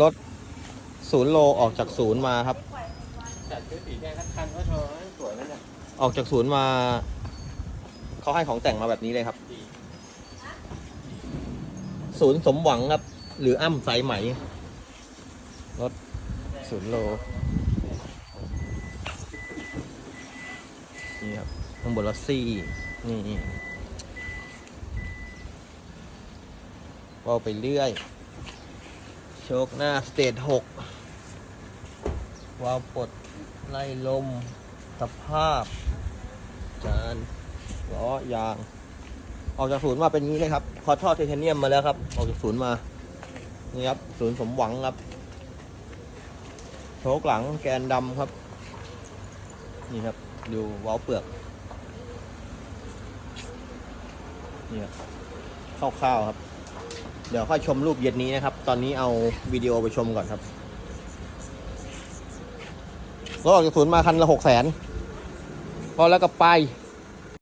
รถศูนย์โลออกจากศูนย์มาครับ จัดซื้อสีแดงทั้งคันก็เธอสวยแล้วเนี่ยออกจากศูนย์มา เขาให้ของแต่งมาแบบนี้เลยครับ ศูนย์สมหวังครับ หรืออ้ำสายไหม รถศูนย์โล นี่ครับข้างบนรถซี่ นี่นี่ว่าไปเรื่อย โชคหน้าสเตจหกวาล์วปลดไล่ลม สภาพ จานล้อยาง ออกจากศูนย์มาเป็นงี้เลยครับ คอท่อไทเทเนียมมาแล้วครับ ออกจากศูนย์มา นี่ครับ ศูนย์สมหวังครับ โชกหลังแกนดำครับ นี่ครับ ดูว้าเปลือก นี่ครับคร่าวๆครับ เดี๋ยวค่อยชมรูปเย็นนี้นะครับ ตอนนี้เอาวิดีโอไปชมก่อนครับรถออกจากศูนย์มาคันละหกแสนพอแล้วก็ไป